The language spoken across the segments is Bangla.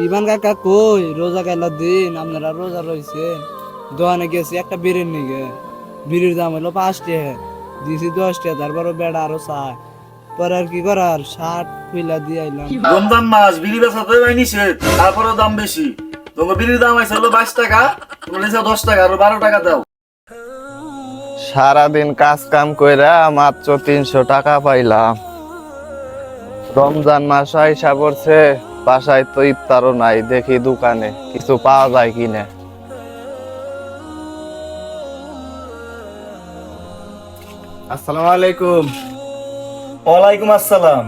ইমান কাকা কই? রোজা গেল দিন আপনারা রোজা রয়েছেন দোকানে গেছি একটা বিড়ির নিগে বিড়ির দাম হলো পাঁচ টাকা। দিছি দশ টাকা তারপরে বেড়া আরও চায়। পরে আর কি করার? ষাট পিলা দিয়ে আইলাম। রমজান মাস বিড়ি বেচা তো নিষেধ তারপরেও দাম বেশি। তোমার বিড়ির দাম আছে হলো বাইশ টাকা তোমার নিচে দশ টাকা আর বারো টাকা দাও। সারাদিন কাজ কাম কইরা মাত্র তিনশো টাকা পাইলাম। রমজান মাস আইসা পড়ছে। বাসায় তো ইফতারও নাই দেখি দোকানে কিছু পাওয়া যায় কিনে। আসসালামু আলাইকুম। ওয়ালাইকুম আসসালাম।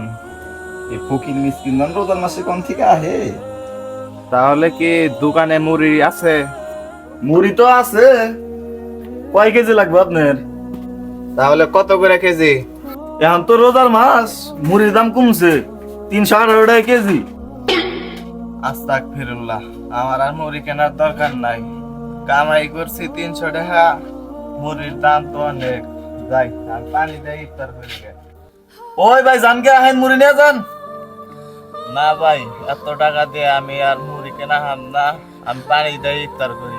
এই ফকির মিসকিন মান রোজার মাসে কোন থেকে আহে? তাহলে কি দোকানে মুড়ি আছে? মুড়ি তো আছে। কয় কেজি লাগবে আপনার? তাহলে কত করে কেজি? এখন তো রোজার মাস মুড়ির দাম কমছে। তিনশো আঠারো টাকা কেজি। আস্তাক ফিরুল্লাহ আমার আর মুড়ি কেনার দরকার নাই। কামাই করছি তিনশো টাকা, মুড়ির দাম তো অনেক। যাই, আর পানি দেয় ইফতার করে ওই ভাই জানকে আহেন মুড়ি নিয়ে যান। না ভাই, এত টাকা দিয়ে আমি আর মুড়ি কেনা হাম না, আমি পানি দেয় ইফতার করি।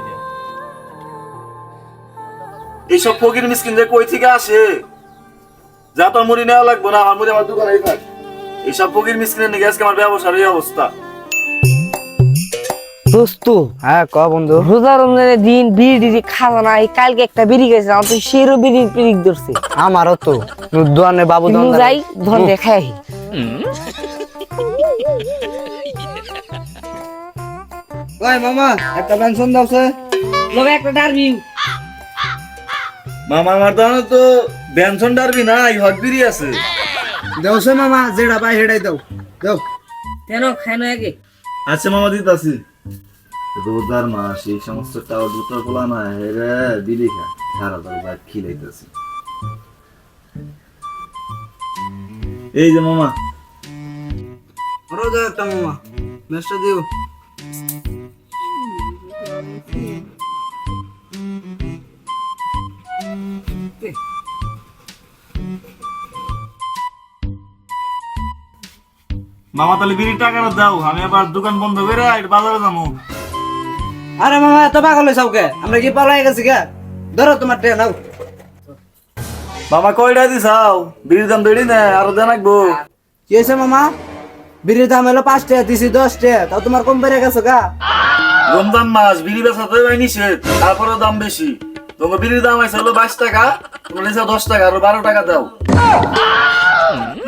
এইসব ফকির মিসকিন যে কই থেকে আসে? যা তোর মুড়ি নেওয়া লাগবে না, আমার মুড়ি আমার দোকানে থাক। এইসব ফকির মিসকিনের নিয়ে আজকে আমার ব্যবসার এই অবস্থা। দোস্ত হ্যাঁ ক বন্ধু? রোজা রমজানের দিন বিড়ি টিড়ি খাওয়া নাই কালকে একটা বিড়ি গেছে আমার তো সেরও বিড়ি পিড়ি ধরছে। আমারও তো। দোয়ানে বাবু যাই ধন দেখাই ওই মামা একটা পেনশন লোক একটা ডারবি মামা আমার তো ডারবি হক বিড়ি আছে। দেওছে মামা যেটা পাই হেডাই দাও। দাও। কেন খাই না আগে। আচ্ছা মামা দিতাছি। রোজার মাস এই সমস্ত টাওয়ার দুটো পোলা না হেরে দিলি খা। সারা দল ভাত খিলাইতেছি। এই যে মামা। রোজা একটা মামা মেসটা দিও। মামা তাহলে বিড়ির টাকাটা দাও আমি আবার দোকান বন্ধ করে বাজারে যাব। আরে মামা এত পাগল হয়েছে ওকে আমরা কি পালাই গেছি কে? ধরো তোমার ট্রেন নাও। মামা কয়টা দিছাও বিড়ির দাম বেড়ি না আরও দেন রাখব। কি হয়েছে মামা? বিড়ির দাম হলো পাঁচ টাকা দিছি দশ টাকা। তাও তোমার কম বেড়ে গেছে গা। রমজান মাস বিড়ি বেচা তো নিষেধ তারপরে দাম বেশি। তোমার বিড়ির দাম আছে হলো বাইশ টাকা তোমার দশ টাকা আর বারো টাকা দাও।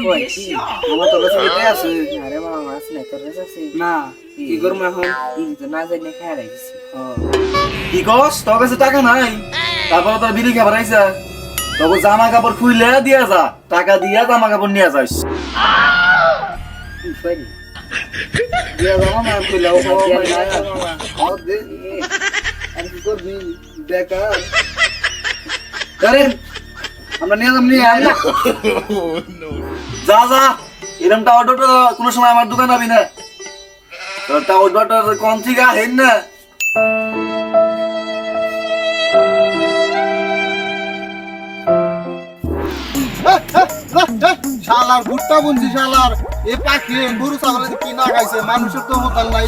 মামা তো কাছে এটাই আছে? আরে মামা মাছ নাই তোর কাছে আছে? না কি করব এখন? এই তো না জানি খাই রাখিস ও, কি কস? তোর কাছে টাকা নাই। তারপরে তোর বিড়ি খাবার আইসা। তোকে জামা কাপড় খুইলে দিয়া যা টাকা দিয়া জামা কাপড় নিয়ে যাইস দিয়া যাব না খুলে ও বাবা ভাই দে। আর কি করবি? বেকার। করেন আমরা নিয়ে যাম নিয়ে আয়। যা যা। এরকম টাওয়ার ডোটা কোনো সময় আমার দোকান আবি না। তোর টাওয়ার ডোটা কোন থেকে আহেন না? শালার ভুট্টা বুনছি, শালার। এ পাখি গরু ছাগল কি না খাইছে মানুষের তো মতাল নাই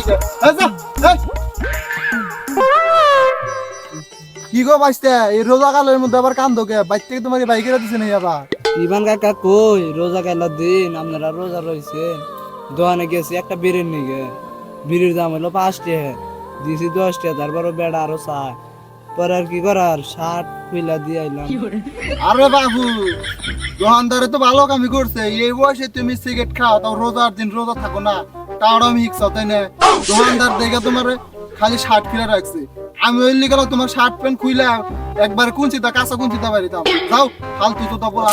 কি গো বাইস্তে এই রোজা কালের মধ্যে আবার কান্দো কে বাইর থেকে তোমার বাইকেরা দিছে নাই আবার। ইমান কাকা কই? রোজা গেল দিন আপনারা রোজা রয়েছেন দোকানে গেছি একটা বিড়ির নিগে বিড়ির দাম হলো পাঁচ টাকা। দিছি দশ টাকা তারপরে বেড়া আরও চায়। পরে আর কি করার? ষাট পিলা দিয়ে আইলাম। আরে বাবু দোকানদারে তো ভালো কামি করছে। এই বয়সে তুমি সিগারেট খাও তাও রোজার দিন রোজা থাকো না। তাও আমি হিক্স তাই না দোকানদার দেখে তোমার খালি শার্ট কিনে রাখছে। আমি ওই লিগাল তোমার শার্ট প্যান্ট খুইলা একবার কোন কুঞ্চিতা কাঁচা কুঞ্চিতা বাড়িতাম যাও। ফালতু তো বলা